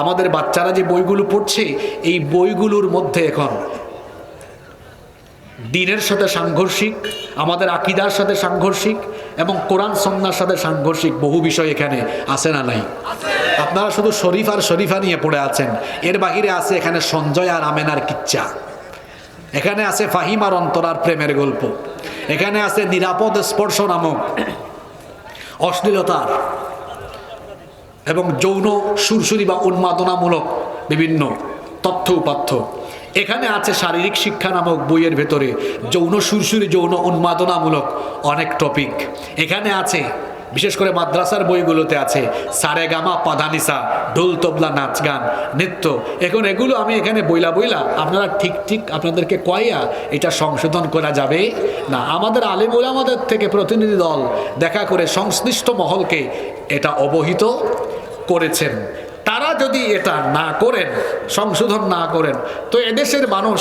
আমাদের বাচ্চারা যে বইগুলো পড়ছে, এই বইগুলোর মধ্যে এখন দিনের সাথে সাংঘর্ষিক, আমাদের আকিদার সাথে সাংঘর্ষিক এবং কোরআন সন্ন্যার সাথে সাংঘর্ষিক বহু বিষয় এখানে আছে না নাই? আপনারা শুধু শরীফ আর শরীফা নিয়ে পড়ে আছেন। এর বাহিরে আছে এখানে সঞ্জয় আর আমেনার কিচ্ছা। এখানে আছে ফাহিম আর অন্তরার প্রেমের গল্প। এখানে আছে নিরাপদ স্পর্শ নামক অশ্লীলতার এবং যৌন, সুরসুরি বা উন্মাদনামূলক বিভিন্ন তথ্য উপাত্য এখানে আছে শারীরিক শিক্ষা নামক বইয়ের ভেতরে যৌন, সুরসুরি, যৌন, উন্মাদনামূলক অনেক টপিক এখানে আছে, বিশেষ করে মাদ্রাসার বইগুলোতে আছে সারে গামা পাধানিসা, ঢোল, তবলা, নাচ, গান, নৃত্য। এখন এগুলো আমি এখানে বইলা বইলা আপনারা ঠিক ঠিক আপনাদেরকে কয়া এটা সংশোধন করা যাবে না। আমাদের আলিমুল আমাদের থেকে প্রতিনিধি দল দেখা করে সংশ্লিষ্ট মহলকে এটা অবহিত করেছেন। তারা যদি এটা না করেন, সংশোধন না করেন, তো এদেশের মানুষ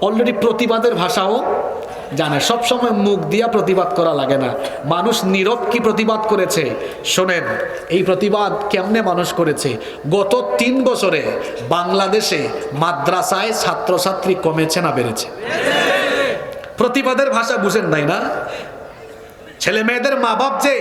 অলরেডি প্রতিবাদের ভাষাও জানে। সবসময় মুখ দিয়া প্রতিবাদ করা লাগে না। মানুষ নীরব কি প্রতিবাদ করেছে? শোনেন, এই প্রতিবাদ কেমনে মানুষ করেছে? গত তিন বছরে বাংলাদেশে মাদ্রাসায় ছাত্রছাত্রী কমেছে না বেড়েছে? প্রতিবাদের ভাষা বুঝেন নাই না? ছেলে মেয়েদের মা বাপ যে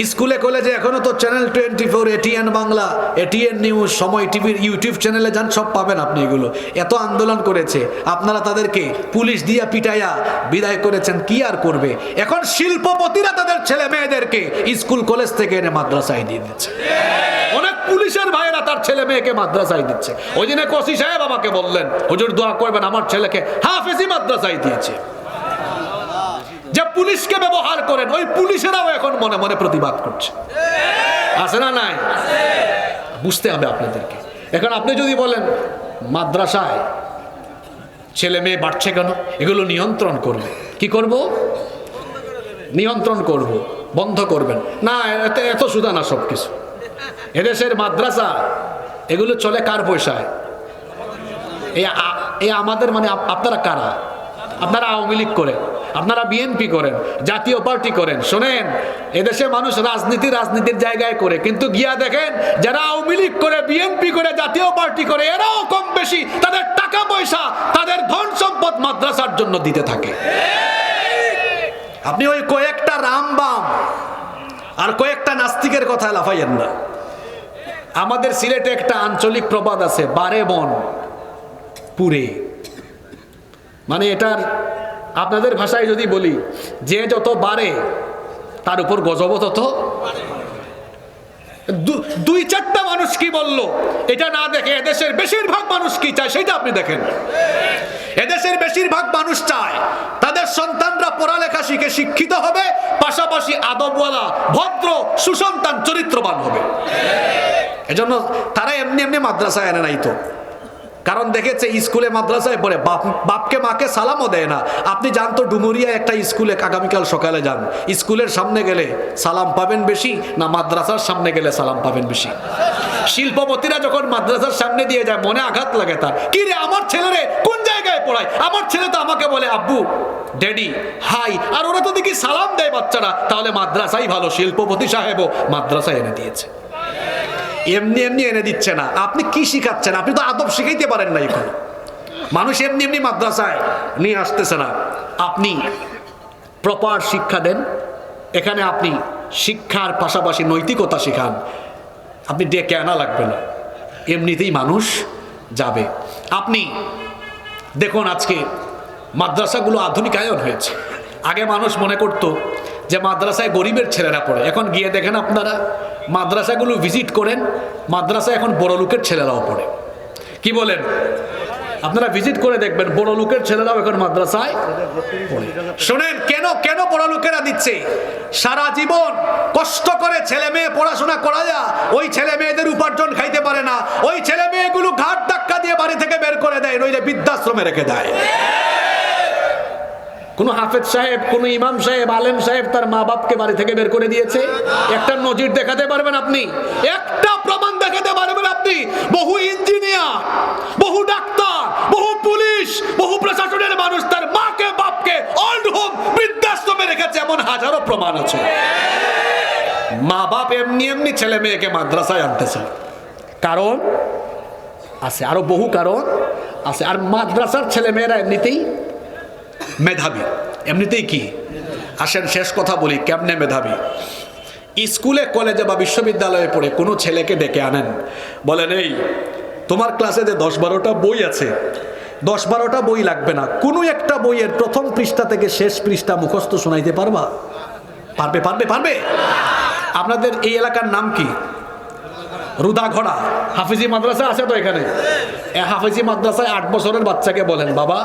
স্কুলে কলেজে এখনও তো channel twenty four ATN Bangla ATN news, সময় টিভির ইউটিউব চ্যানেলে যান, সব পাবেন আপনি এগুলো। এত আন্দোলন করেছে। আপনারা তাদেরকে পুলিশ দিয়া পিটাইয়া বিদায় করেছেন, কি আর করবে? এখন শিল্পপতিরা তাদের ছেলে মেয়েদেরকে স্কুল কলেজ থেকে এনে মাদ্রাসায় দিয়ে দিচ্ছে। অনেক পুলিশের ভাইয়েরা তার ছেলে মেয়েকে মাদ্রাসায় দিচ্ছে। ওই দিনে কসি সাহেব আমাকে বললেন, হুজুর, দোয়া করবেন, আমার ছেলেকে হাফেজি মাদ্রাসায় দিয়েছে। যে পুলিশকে ব্যবহার করেন, ওই পুলিশেরাও এখন মনে মনে প্রতিবাদ করছে। আছে না নাই? বুঝতে হবে আপনাদেরকে। এখন আপনি যদি বলেন, মাদ্রাসায় ছেলে মেয়ে বাড়ছে কেন? এগুলো নিয়ন্ত্রণ করবে। কি করব? নিয়ন্ত্রণ করব, বন্ধ করবেন। না, এত এত সুদা না সব কিছু এদেশের মাদ্রাসা, এগুলো চলে কার পয়সায়? এই আমাদের মানে আপনারা কারা? আপনারা আওয়ামী লীগ করেন আপনারা বিএনপি করেন, জাতীয় পার্টি করেন, শোনেন, এদেশে মানুষ রাজনীতি রাজনীতির জায়গায় করে, কিন্তু গিয়া দেখেন, যারা আওয়ামী লীগ করে বিএনপি করে, জাতীয় পার্টি করে, এরাও কম বেশি তাদের টাকা পয়সা, তাদের ধন সম্পদ মাদ্রাসার জন্য দিতে থাকে। আপনি ওই কয়েকটা রামবাম আর কয়েকটা নাস্তিকের কথা লাফাইয়েন না। আমাদের সিলেটে একটা আঞ্চলিক প্রবাদ আছে বারে বন পুরে। মানে এটার আপনাদের ভাষায় যদি বলি, যে যত বাড়ে, তার উপর গজব তত দুই চারটা মানুষ কি বলল? এটা না দেখে এদেশের বেশিরভাগ মানুষ কি চায়, সেটা আপনি দেখেন। এদেশের বেশিরভাগ মানুষ চায়, তাদের সন্তানরা পড়ালেখা শিখে শিক্ষিত হবে, পাশাপাশি আদবওয়ালা, ভদ্র, সুসন্তান, চরিত্রবান হবে। এজন্য তারা এমনি এমনি মাদ্রাসায় এনে নাই তো। কারণ দেখেছে স্কুলে মাদ্রাসায় পড়ে, বাপ, বাপকে মাকে সালামও দেয় না। আপনি জানতো ডুমুরিয়া একটা স্কুলে, আগামীকাল সকালে যান। স্কুলের সামনে গেলে সালাম পাবেন বেশি, না মাদ্রাসার সামনে গেলে সালাম পাবেন বেশি? শিল্পপতিরা যখন মাদ্রাসার সামনে দিয়ে যায়, মনে আঘাত লাগে তার। কি রে, আমার ছেলেরে কোন জায়গায় পড়ায়? আমার ছেলে তো আমাকে বলে, আব্বু, ড্যাডি, হাই, আর ওরা তো দেখি সালাম দেয় বাচ্চারা। তাহলে মাদ্রাসাই ভালো, শিল্পপতি সাহেবও মাদ্রাসায় এনে দিয়েছে। এমনি এমনি এনে দিচ্ছে না। আপনি কি শিখাচ্ছেন? আপনি তো আদব শিখাইতে পারেন না এখন। মানুষ এমনি এমনি মাদ্রাসায় নিয়ে আসতেছে না। আপনি প্রপার শিক্ষা দেন। এখানে আপনি শিক্ষার পাশাপাশি নৈতিকতা শেখান। আপনি ডেকে আনা লাগবে না। এমনিতেই মানুষ যাবে। আপনি দেখুন, আজকে মাদ্রাসাগুলো আধুনিকায়ন হয়েছে। আগে মানুষ মনে করতো যে মাদ্রাসায় গরিবের ছেলেরা পড়ে। এখন গিয়ে দেখেন আপনারা মাদ্রাসাগুলো ভিজিট করেন মাদ্রাসায় এখন বড় লোকের ছেলেরাও পড়ে। কি বলেন? আপনারা ভিজিট করে দেখবেন, বড় লোকের ছেলেরাও এখন মাদ্রাসায় পড়ে। শোনেন, কেন কেন বড় লোকেরা দিচ্ছে? সারা জীবন কষ্ট করে ছেলে মেয়ে পড়াশোনা করা যা ওই ছেলে মেয়েদের উপার্জন খাইতে পারে না, ওই ছেলে মেয়েগুলো ঘাট ধাক্কা দিয়ে বাড়ি থেকে বের করে দেয়, নইলে বৃদ্ধাশ্রমে রেখে দেয়। কোন হাফেজ সাহেব, কোন ইমাম সাহেব, আলেম সাহেব তার মা বাপকে বাড়ি থেকে বের করে দিয়েছে। একটা নজির দেখাতে পারবেন আপনি। একটা প্রমাণ দেখাতে পারবেন আপনি। বহু ইঞ্জিনিয়ার, বহু ডাক্তার, বহু পুলিশ, বহু প্রশাসনের মানুষ তার মাকে, বাপকে অল্ড হোম বৃদ্ধাশ্রমে রেখেছে, এমন হাজারো প্রমাণ আছে। মা বাপ এমনি এমনি ছেলে মেয়েকে মাদ্রাসায় আনতেছে কারণ? আছে। আরও বহু কারণ আছে। আর মাদ্রাসার ছেলে মেয়েরা এমনিতেই মেধাবী। এমনিতেই কি? আসেন, শেষ কথা বলি, কেমনে মেধাবী? স্কুলে, কলেজে বা বিশ্ববিদ্যালয়ে পড়ে কোনো ছেলেকে ডেকে আনেন। বলেন, এই, তোমার ক্লাসে যে দশ বারোটা বই আছে, দশ বারোটা বই লাগবে না। কোনো একটা বইয়ের প্রথম পৃষ্ঠা থেকে শেষ পৃষ্ঠা মুখস্থ শোনাইতে পারবা? পারবে পারবে পারবে? আপনাদের এই এলাকার নাম কি? রুদাঘড়া। হাফিজি মাদ্রাসা আছে তো এখানে? হাফিজি মাদ্রাসায় আট বছরের বাচ্চাকে বলেন, বাবা,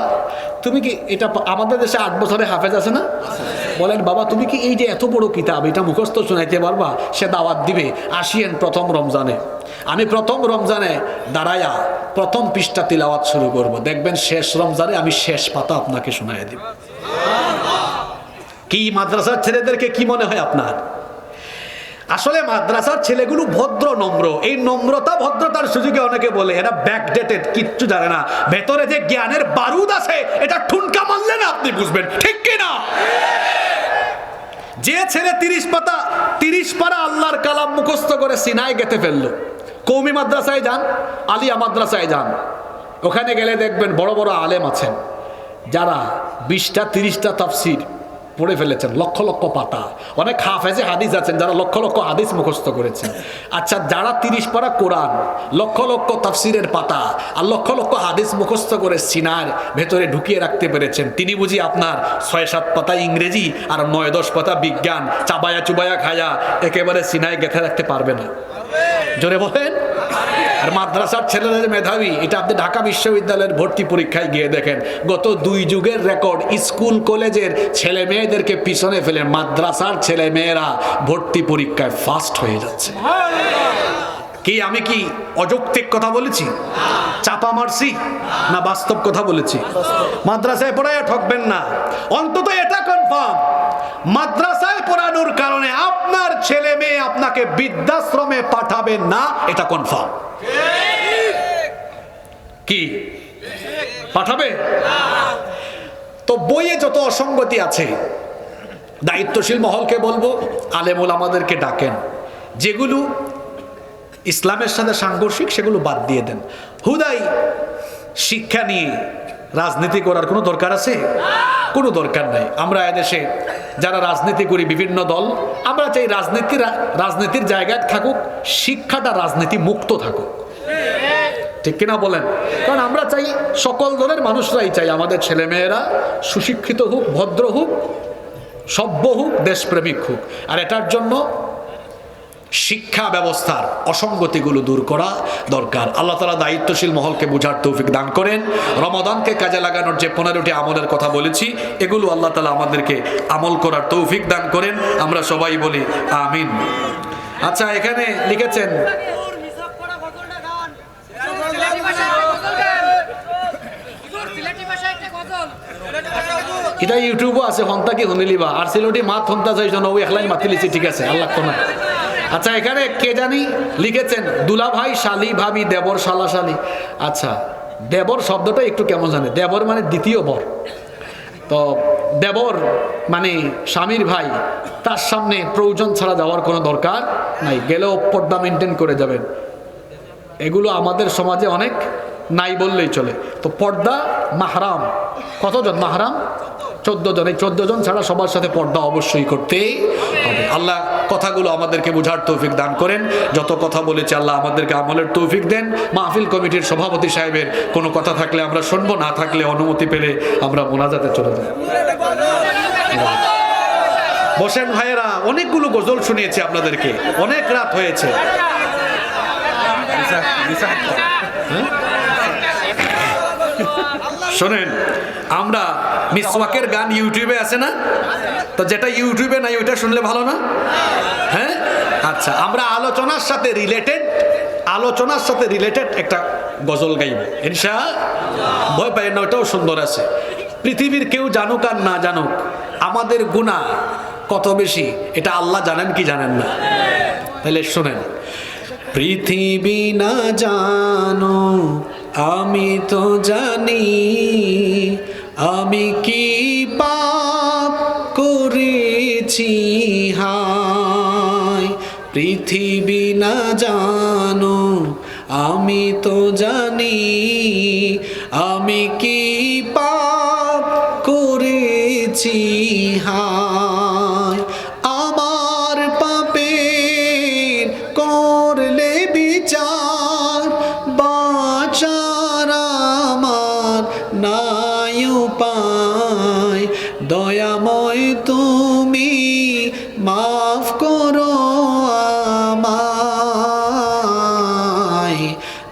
তুমি কি এটা আমাদের দেশে আট বছরে হাফেজ আছে না? বলেন, বাবা, তুমি কি এই যে এত বড় কিতাব, এটা মুখস্থ শোনাইতে পারবা? সে দাওয়াত দিবে আসিয়েন প্রথম রমজানে। আমি প্রথম রমজানে দাঁড়ায়া প্রথম পৃষ্ঠা তিলাওয়াত শুরু করব। দেখবেন শেষ রমজানে আমি শেষ পাতা আপনাকে শোনাই দিব। কি মাদ্রাসার ছেলেদেরকে কি মনে হয় আপনার? আসলে মাদ্রাসার ছেলেগুলো ভদ্র, নম্র। এই নম্রতা, ভদ্রতার সুযোগে অনেকে বলে, এরা ব্যাকডেটেড কিচ্ছু জানে না। ভেতরে যে জ্ঞানের বারুদ আছে, এটা ঠুনকা মারলে না আপনি বুঝবেন। ঠিক কি না? যে ছেলে তিরিশ পাতা, তিরিশ পারা আল্লাহর কালাম মুখস্থ করে সিনায় গেতে ফেলল। কৌমি মাদ্রাসায় যান, আলিয়া মাদ্রাসায় যান। ওখানে গেলে দেখবেন বড় বড় আলেম আছেন। যারা বিশটা, তিরিশটা তাফসির পড়ে ফেলেছেন, লক্ষ লক্ষ পাতা। অনেক হাফেজে হাদিস আছেন যারা লক্ষ লক্ষ হাদিস মুখস্থ করেছেন। আচ্ছা যারা তিরিশ পারা কোরআন, লক্ষ লক্ষ তাফসিরের পাতা আর লক্ষ লক্ষ হাদিস মুখস্থ করে সিনার ভেতরে ঢুকিয়ে রাখতে পেরেছেন, তিনি বুঝি আপনার ছয় সাত পাতা ইংরেজি আর নয় দশ পাতা বিজ্ঞান চাবায়া চুবায়া খায়া একেবারে সিনায় গেঁথে রাখতে পারবে না। জোরে বলেন। আর মাদ্রাসার ছেলেরা যে মেধাবী, এটা আপনি ঢাকা বিশ্ববিদ্যালয়ের ভর্তি পরীক্ষায় গিয়ে দেখেন। গত দুই যুগের রেকর্ড, স্কুল, কলেজের ছেলে মেয়েদেরকে পিছনে ফেলে মাদ্রাসার ছেলে মেয়েরা ভর্তি পরীক্ষায় ফার্স্ট হয়ে যাচ্ছে। কি আমি কি অযৌক্তিক কথা বলেছি? চাপা মারছি? না বাস্তব কথা বলেছি? মাদ্রাসায় পড়ায় ঠকবেন না। অন্তত এটা কনফার্ম মাদ্রাসায় পড়ানোর কারণে আপনার ছেলে আপনাকে বৃদ্ধাশ্রমে পাঠাবে না এটা কনফার্ম কি? পাঠাবে? তো বইয়ে যত অসঙ্গতি আছে দায়িত্বশীল মহলকে বলব আলেমুল আমাদেরকে ডাকেন। যেগুলো ইসলামের সাথে সাংঘর্ষিক সেগুলো বাদ দিয়ে দেন। হুদাই শিক্ষা নিয়ে রাজনীতি করার কোনো দরকার আছে? কোনো দরকার নাই। আমরা এদেশে যারা রাজনীতি করি বিভিন্ন দল, আমরা চাই রাজনীতির রাজনীতির জায়গায় থাকুক শিক্ষাটা রাজনীতি মুক্ত থাকুক। ঠিক কিনা বলেন? কারণ আমরা চাই সকল দলের মানুষরাই চাই, আমাদের ছেলেমেয়েরা সুশিক্ষিত হোক, ভদ্র হোক, সভ্য হোক, দেশপ্রেমিক হোক। আর এটার জন্য শিক্ষা ব্যবস্থার অসঙ্গতিগুলো দূর করা দরকার। আল্লাহ তালা দায়িত্বশীল মহলকে বুঝার তৌফিক দান করেন। রমাদানকে কাজে লাগানোর যে পনেরোটি আমলের কথা বলেছি, এগুলো আল্লাহ তালা আমাদেরকে আমল করার তৌফিক দান করেন। আমরা সবাই বলি আমিন। আচ্ছা এখানে লিখেছেন, এটা ইউটিউবও আছে, হন্তা কি শুনিলিবা আর সিলোটি মাত হন্তা চাই জন ও একলাই মাতি লিছি ঠিক আছে, আল্লাহ তো না আচ্ছা এখানে কে জানি লিখেছেন দুলা ভাই শালি ভাবি, দেবর শালা শালি। আচ্ছা দেবর শব্দটা একটু কেমন জানে? দেবর মানে দ্বিতীয় বর। তো দেবর মানে স্বামীর ভাই, তার সামনে প্রয়োজন ছাড়া যাওয়ার কোনো দরকার নাই, গেলেও পর্দা মেনটেন করে যাবেন। এগুলো আমাদের সমাজে অনেক নাই বললেই চলে। তো পর্দা মাহরাম। কতজন মাহরাম? চোদ্দ জন। এই চোদ্দ জন ছাড়া সবার সাথে পর্দা অবশ্যই করতেই আল্লাহ কথাগুলো আমাদেরকে বোঝার তৌফিক দান করেন। যত কথা বলেছে আল্লাহ আমাদেরকে আমলের তৌফিক দেন। মাহফিল কমিটির সভাপতি সাহেবের কোনো কথা থাকলে আমরা শুনব, না থাকলে অনুমতি পেলে আমরা মোনাজাতে চলে যাব। বসেন ভাইয়েরা, অনেকগুলো গজল শুনিয়েছি আপনাদেরকে। অনেক রাত হয়েছে। শোনেন, আমরা মিসওয়াকের গান ইউটিউবে আছে না? তো যেটা ইউটিউবে নাই, ওইটা শুনলে ভালো না? হ্যাঁ? আচ্ছা আমরা আলোচনার সাথে রিলেটেড আলোচনার সাথে রিলেটেড একটা গজল গাইব। ইনশা ভয় পাই না, ওটাও সুন্দর আছে। পৃথিবীর কেউ জানুক আর না জানুক, আমাদের গুণা কত বেশি, এটা আল্লাহ জানেন কি জানেন না? তাহলে শোনেন। পৃথিবী না জানো, আমি তো জানি, আমি কি করেছি হায় পৃথিবী না জানো আমি তো জানি আমি কি পাপ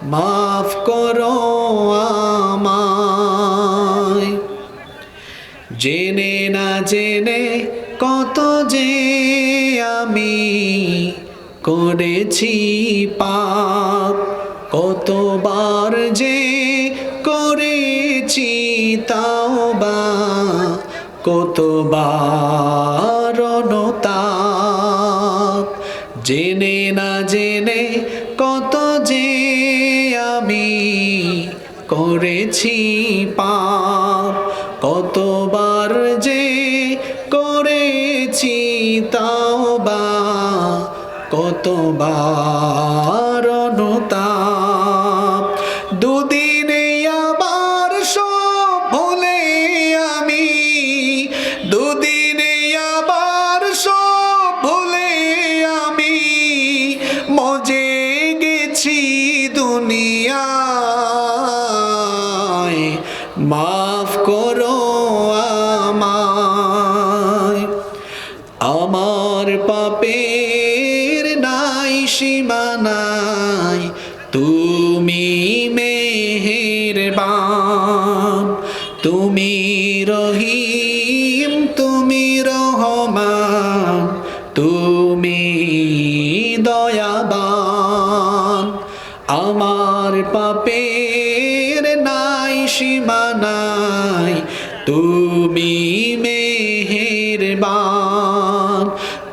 মাফ করো জেনে না জেনে কত যে আমি করেছি পাপ, কতবার যে করেছি তাও বা কতবার জেনে না জেনে করেছি পাপ কতবার যে করেছি তাও বা কতবার অনুতাপ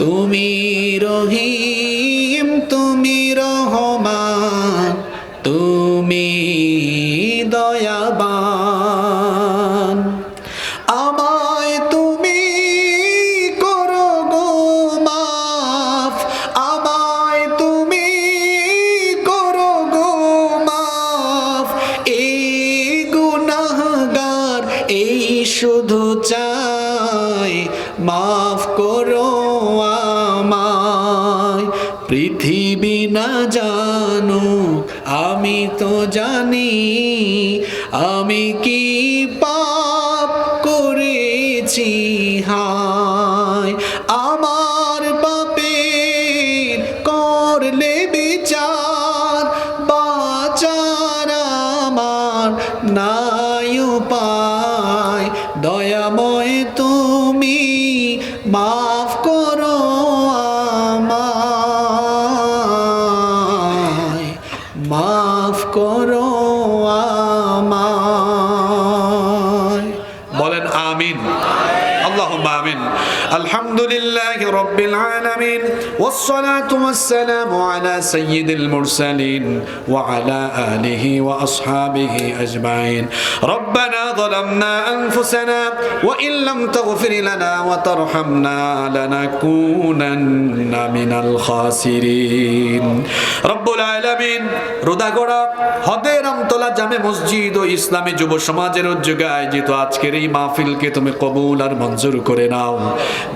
তুমি রহিম পৃথিবী না জানো? আমি তো জানি আমি কি পাপ করেছি? হায় মাফ الحمد لله رب العالمين والصلاة والسلام على سيد المرسلين وعلى آله وأصحابه أجمعين ربنا ظلمنا أنفسنا وإن لم تغفر لنا وترحمنا لنكونن من الخاسرين رب العالمين রোদাগড়া হদে রামতলা জামে মসজিদ ও ইসলামী যুব সমাজের উদ্যোগে আয়োজিত আজকের এই মাহফিলকে তুমি কবুল আর মঞ্জুর করে নাও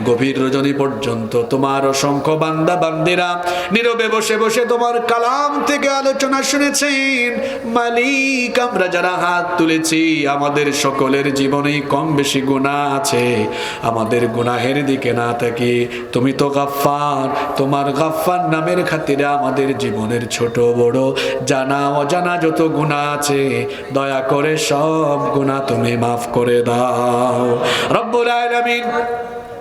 গভীর রজনী পর্যন্ত তোমার অসংখ্য বান্দা বান্দিরা নীরবে বসে বসে তোমার কালাম থেকে আলোচনা শুনেছেন। মালিক, আমরা যারা হাত তুলেছি, আমাদের সকলের জীবনেই কম বেশি গুণা আছে। আমাদের গুনাহের দিকে না থাকি তুমি তো গাফফার, তোমার গাফফার নামের খাতিরে আমাদের জীবনের ছোট বড় জানা অজানা যত গুণা আছে, দয়া করে সব গুণা তুমি মাফ করে দাও। রব্বুল আলামিন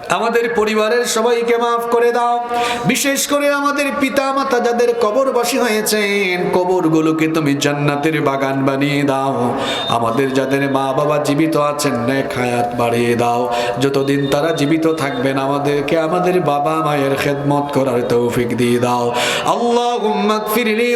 আমাদের পরিবারের সবাইকে মাফ করে দাও। বিশেষ করে আমাদের পিতা মাতা যাদের কবর কবরবাসী হয়েছেন, কবরগুলোকে তুমি জান্নাতের বাগান বানিয়ে দাও। আমাদের যাদের মা বাবা জীবিত আছেন, নেক হায়াত বাড়িয়ে দাও। যতদিন তারা জীবিত থাকবেন, আমাদেরকে আমাদের বাবা মায়ের খেদমত করার তৌফিক দিয়ে দাও। আল্লাহ ফিরলি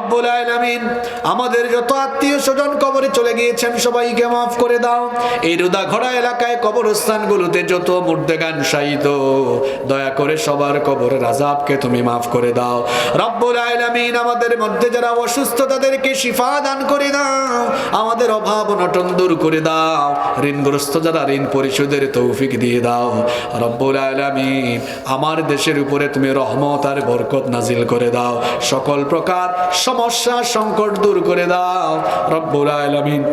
আমাদের যত আত্মীয় স্বজন কবরে চলে গিয়েছেন, সবাইকে মাফ করে দাও। এই রুদা ঘোড়া এলাকায় কবরস্থানগুলোতে যত মুর্দেগান শায়িত দয়া করে সবার কবরের আজাবকে তুমি মাফ করে দাও। রব্বুল আলামিন, আমাদের মধ্যে যারা অসুস্থ, তাদেরকে শিফা দান করে দাও। আমাদের অভাব অনটন দূর করে দাও। ঋণগ্রস্ত যারা ঋণ পরিশোধের তৌফিক দিয়ে দাও। রব্বুল আলামিন, আমার দেশের উপরে তুমি রহমত আর বরকত নাজিল করে দাও। সকল প্রকার সমস্যা সংকট দূর করে দাও। রব্বুল আলামিন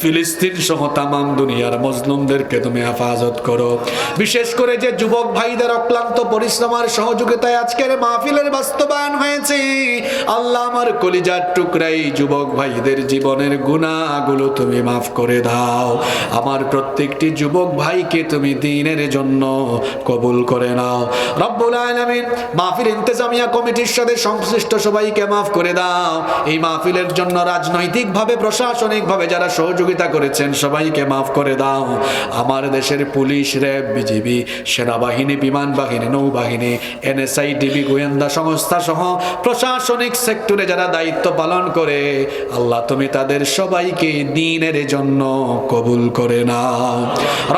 ফিলিস্তিন সহ তামাম দুনিয়ার মজলুমদেরকে তুমি হেফাজত করো। বিশেষ করে যে যুবক ভাইদের অক্লান্ত পরিশ্রম আর সহযোগিতায় আজকের মাহফিলের বাস্তবায়ন হয়েছে, আল্লাহ আমার কলিজার টুকরাই যুবক ভাইদের জীবনের গুণাগুলো তুমি মাফ করে দাও। আমার প্রত্যেকটি যুবক ভাইকে তুমি দিনের জন্য কবুল করে নাও। রব্বুল আলামিন মাহফিল ইন্তেজামিয়া কমিটির সাথে সংশ্লিষ্ট সবাইকে মাফ করে দাও। এই মাহফিলের জন্য রাজনৈতিকভাবে, প্রশাসনিকভাবে যারা সহযোগিতা করেছেন, সবাইকে মাফ করে দাও। আমার দেশের পুলিশ র্যাব বিজিবি, সেনাবাহিনী বিমান বাহিনী নৌবাহিনী এনএসআই ডিবি গোয়েন্দা সংস্থা সহ প্রশাসনিক সেক্টরে যারা দায়িত্ব পালন করে, আল্লাহ তুমি তাদের সবাইকে দিনের জন্য কবুল করে নাও।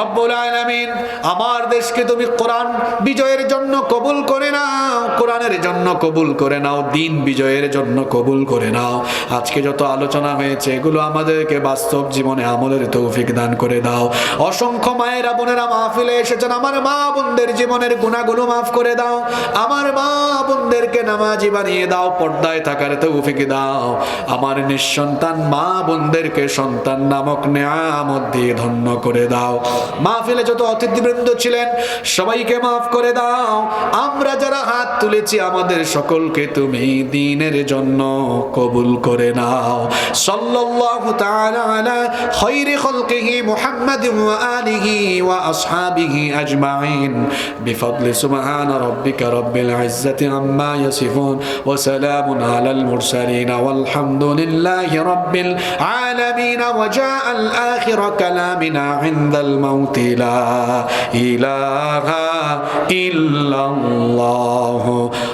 রব্বুল আলামিন, আমার দেশকে তুমি কোরআন বিজয়ের জন্য কবুল করে নাও, কোরআনের জন্য কবুল করে নাও, দিন বিজয়ের জন্য কবুল করে নাও। আজকে যত আলোচনা হয়েছে, এগুলো আমাদেরকে বাস্তব জীবনে আমলের তৌফিক দান করে দাও। অসংখ্য মায়েরা, বোনেরা মাহফিলে এসেছেন। আমার মা বোনদের জীবনের গুণাগুলো মাফ করে দাও। আমার মা বোনদেরকে নামাজি বানিয়ে দাও, পর্দায় থাকার তৌফিক দাও। আমার নিঃসন্তান মা বোনদেরকে সন্তান নামক নেয়ামত দিয়ে ধন্য করে দাও। মাহফিলে যত অতিথিবৃন্দ ছিলেন, সবাইকে মাফ করে দাও। আমরা যারা হাত তুলেছি, আমাদের সকলকে তুমি দিনের জন্য কবুল করে নাও। সাল্লাল্লাহু তাআলা আলা خير خلقه محمد وآله وأصحابه أجمعين. بفضل سبحان ربك رب العزة عما يصفون وسلام على المرسلين والحمد لله رب العالمين. وجاء الآخر كلامنا عند الموت. لا إله إلا الله.